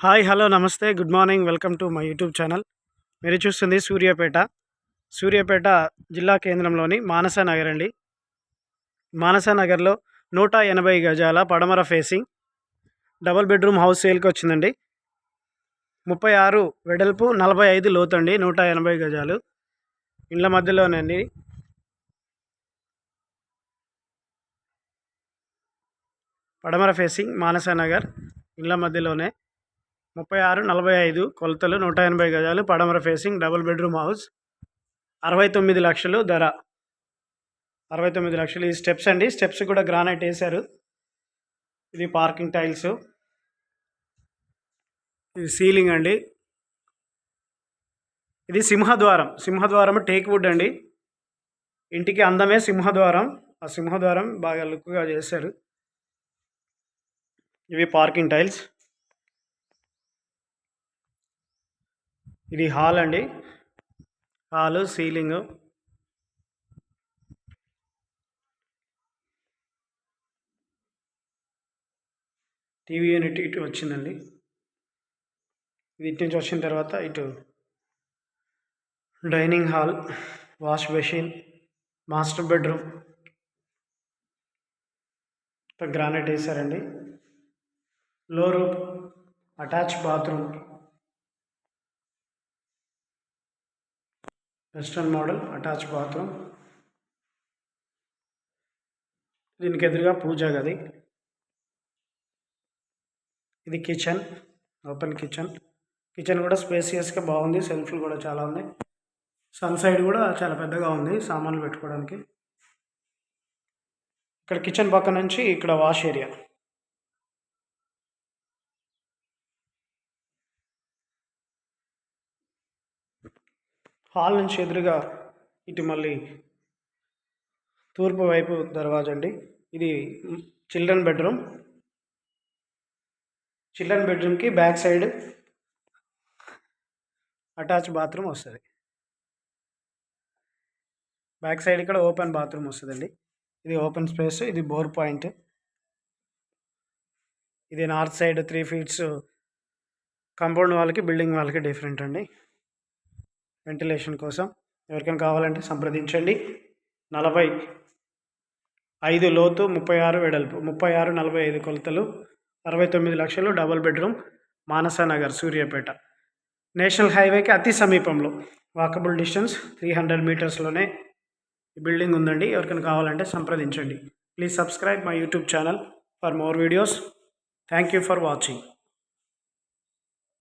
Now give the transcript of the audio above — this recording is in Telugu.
హాయ్ హలో నమస్తే good morning welcome to my YouTube channel. మీరు చూస్తుంది సూర్యాపేట. సూర్యాపేట జిల్లా కేంద్రంలోని మానస నగర్ అండి. మానస నగర్లో నూట ఎనభై గజాల పడమర ఫేసింగ్ డబల్ బెడ్రూమ్ హౌస్ సేల్కి వచ్చిందండి. ముప్పై ఆరు వెడల్పు నలభై ఐదు లోతండి నూట ఎనభై గజాలు. ఇండ్ల మధ్యలోనండి పడమర ఫేసింగ్ మానస నగర్ ఇండ్ల మధ్యలోనే. ముప్పై ఆరు నలభై ఐదు కొలతలు నూట ఎనభై గజాలు పడమర ఫేసింగ్ డబుల్ బెడ్రూమ్ హౌస్. అరవై తొమ్మిది లక్షలు ధర. అరవై తొమ్మిది లక్షలు. ఈ స్టెప్స్ అండి. స్టెప్స్ కూడా గ్రానైట్ వేశారు. ఇది పార్కింగ్ టైల్స్. ఇది సీలింగ్ అండి. ఇది సింహద్వారం. సింహద్వారం టేక్ వుడ్ అండి. ఇంటికి అందమే సింహద్వారం. ఆ సింహద్వారం బాగా లుక్గా చేశారు. ఇవి పార్కింగ్ టైల్స్. ఇది హాల్ అండి. Hall ceiling. టీవీ యూనిట్ ఇటు వచ్చిందండి. ఇది ఇటు నుంచి వచ్చిన తర్వాత ఇటు dining hall wash basin master bedroom. Granite వేసారండి low roof attach bathroom. Western model attach bathroom. దీనికి ఎదురుగా పూజా గది. ఇది కిచెన్ ఓపెన్ కిచెన్. కిచెన్ కూడా స్పేసియస్గా బాగుంది సెల్ఫ్లు కూడా చాలా ఉన్నాయి. సన్ సైడ్ కూడా చాలా పెద్దగా ఉంది సామాన్లు పెట్టుకోవడానికి. ఇక్కడ కిచెన్ పక్క నుంచి ఇక్కడ వాష్ ఏరియా. హాల్ నుంచి ఎదురుగా ఇటు మళ్ళీ తూర్పు వైపు దర్వాజా అండి. ఇది చిల్డ్రన్ బెడ్రూమ్. చిల్డ్రన్ బెడ్రూమ్కి బ్యాక్ సైడ్ అటాచ్ బాత్రూమ్ వస్తుంది. బ్యాక్ సైడ్ ఇక్కడ ఓపెన్ బాత్రూమ్ వస్తుందండి. ఇది ఓపెన్ స్పేస్ ఇది బోర్ పాయింట్. ఇది north side three feets compound వాళ్ళకి బిల్డింగ్ వాళ్ళకి డిఫరెంట్ అండి. వెంటిలేషన్ కోసం ఎవరికైనా కావాలంటే సంప్రదించండి. నలభై ఐదు లోతు ముప్పై ఆరు వెడల్పు ముప్పై ఆరు నలభై ఐదు కొలతలు అరవై తొమ్మిది లక్షలు double bedroom Manasanagar Suryapet. National హైవేకి అతి సమీపంలో వాకబుల్ డిస్టెన్స్ త్రీ హండ్రెడ్ మీటర్స్లోనే ఈ బిల్డింగ్ ఉందండి. ఎవరికైనా కావాలంటే సంప్రదించండి. Please subscribe my YouTube channel for more videos thank you for watching